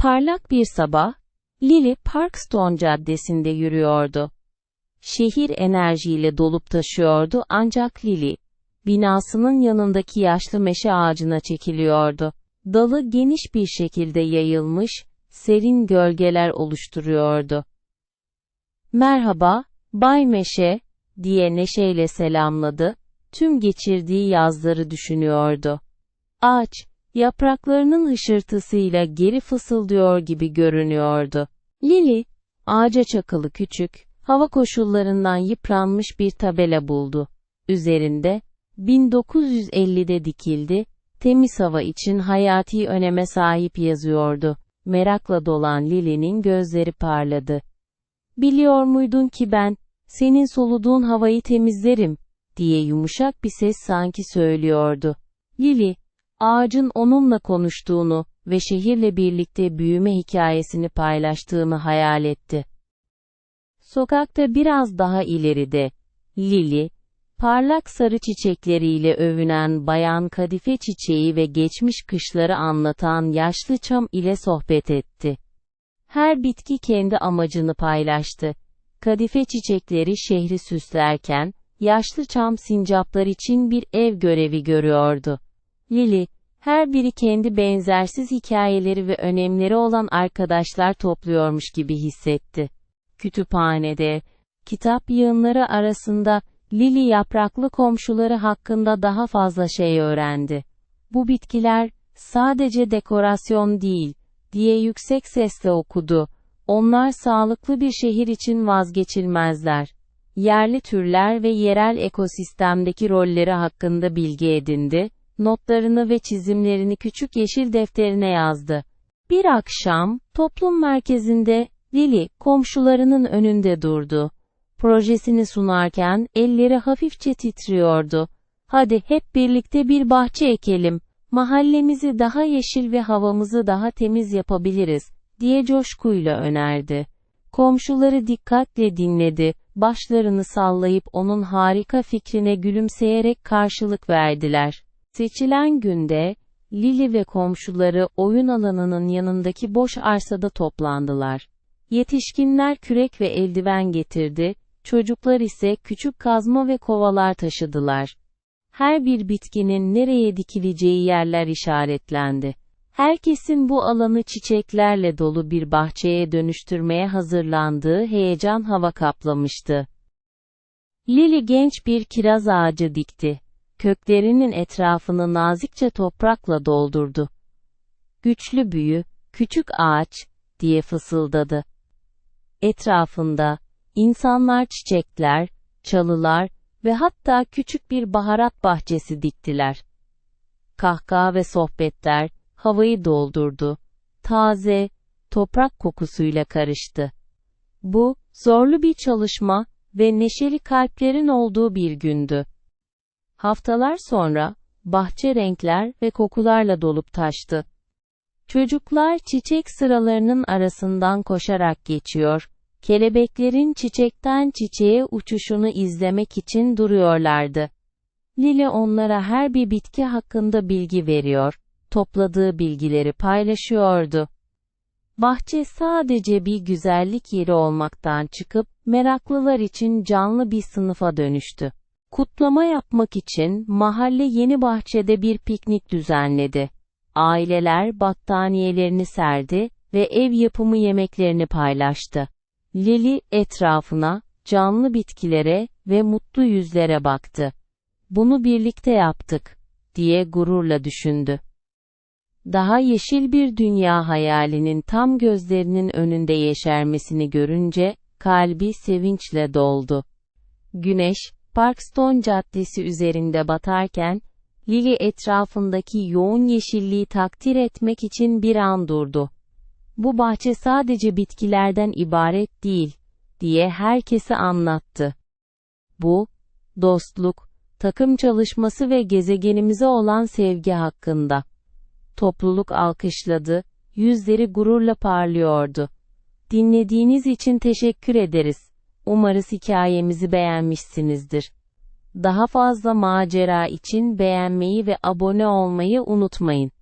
Parlak bir sabah, Lily Parkstone Caddesi'nde yürüyordu. Şehir enerjiyle dolup taşıyordu ancak Lily, binasının yanındaki yaşlı meşe ağacına çekiliyordu. Dalı geniş bir şekilde yayılmış, serin gölgeler oluşturuyordu. Merhaba, Bay Meşe, diye neşeyle selamladı, tüm geçirdiği yazları düşünüyordu. Ağaç, yapraklarının hışırtısıyla geri fısıldıyor gibi görünüyordu. Lily, ağaca çakılı küçük, hava koşullarından yıpranmış bir tabela buldu. Üzerinde, 1950'de dikildi, temiz hava için hayati öneme sahip yazıyordu. Merakla dolan Lily'nin gözleri parladı. Biliyor muydun ki ben, senin soluduğun havayı temizlerim, diye yumuşak bir ses sanki söylüyordu. Lily, ağacın onunla konuştuğunu ve şehirle birlikte büyüme hikayesini paylaştığını hayal etti. Sokakta biraz daha ileride, Lily, parlak sarı çiçekleriyle övünen bayan kadife çiçeği ve geçmiş kışları anlatan yaşlı çam ile sohbet etti. Her bitki kendi amacını paylaştı. Kadife çiçekleri şehri süslerken, yaşlı çam sincaplar için bir ev görevi görüyordu. Lily, her biri kendi benzersiz hikayeleri ve önemleri olan arkadaşlar topluyormuş gibi hissetti. Kütüphanede, kitap yığınları arasında, Lily yapraklı komşuları hakkında daha fazla şey öğrendi. Bu bitkiler, sadece dekorasyon değil, diye yüksek sesle okudu. Onlar sağlıklı bir şehir için vazgeçilmezler. Yerli türler ve yerel ekosistemdeki rolleri hakkında bilgi edindi, notlarını ve çizimlerini küçük yeşil defterine yazdı. Bir akşam, toplum merkezinde, Lily, komşularının önünde durdu. Projesini sunarken, elleri hafifçe titriyordu. Hadi hep birlikte bir bahçe ekelim, mahallemizi daha yeşil ve havamızı daha temiz yapabiliriz, diye coşkuyla önerdi. Komşuları dikkatle dinledi, başlarını sallayıp onun harika fikrine gülümseyerek karşılık verdiler. Seçilen günde, Lili ve komşuları oyun alanının yanındaki boş arsada toplandılar. Yetişkinler kürek ve eldiven getirdi, çocuklar ise küçük kazma ve kovalar taşıdılar. Her bir bitkinin nereye dikileceği yerler işaretlendi. Herkesin bu alanı çiçeklerle dolu bir bahçeye dönüştürmeye hazırlandığı heyecan hava kaplamıştı. Lili genç bir kiraz ağacı dikti. Köklerinin etrafını nazikçe toprakla doldurdu. Güçlü büyü, küçük ağaç, diye fısıldadı. Etrafında, insanlar çiçekler, çalılar ve hatta küçük bir baharat bahçesi diktiler. Kahkaha ve sohbetler, havayı doldurdu. Taze, toprak kokusuyla karıştı. Bu, zorlu bir çalışma ve neşeli kalplerin olduğu bir gündü. Haftalar sonra, bahçe renkler ve kokularla dolup taştı. Çocuklar çiçek sıralarının arasından koşarak geçiyor, kelebeklerin çiçekten çiçeğe uçuşunu izlemek için duruyorlardı. Lili onlara her bir bitki hakkında bilgi veriyor, topladığı bilgileri paylaşıyordu. Bahçe sadece bir güzellik yeri olmaktan çıkıp, meraklılar için canlı bir sınıfa dönüştü. Kutlama yapmak için mahalle yeni bahçede bir piknik düzenledi. Aileler battaniyelerini serdi ve ev yapımı yemeklerini paylaştı. Lili etrafına, canlı bitkilere ve mutlu yüzlere baktı. Bunu birlikte yaptık, diye gururla düşündü. Daha yeşil bir dünya hayalinin tam gözlerinin önünde yeşermesini görünce, kalbi sevinçle doldu. Güneş, Parkstone Caddesi üzerinde batarken, Lily etrafındaki yoğun yeşilliği takdir etmek için bir an durdu. Bu bahçe sadece bitkilerden ibaret değil, diye herkese anlattı. Bu, dostluk, takım çalışması ve gezegenimize olan sevgi hakkında. Topluluk alkışladı, yüzleri gururla parlıyordu. Dinlediğiniz için teşekkür ederiz. Umarız hikayemizi beğenmişsinizdir. Daha fazla macera için beğenmeyi ve abone olmayı unutmayın.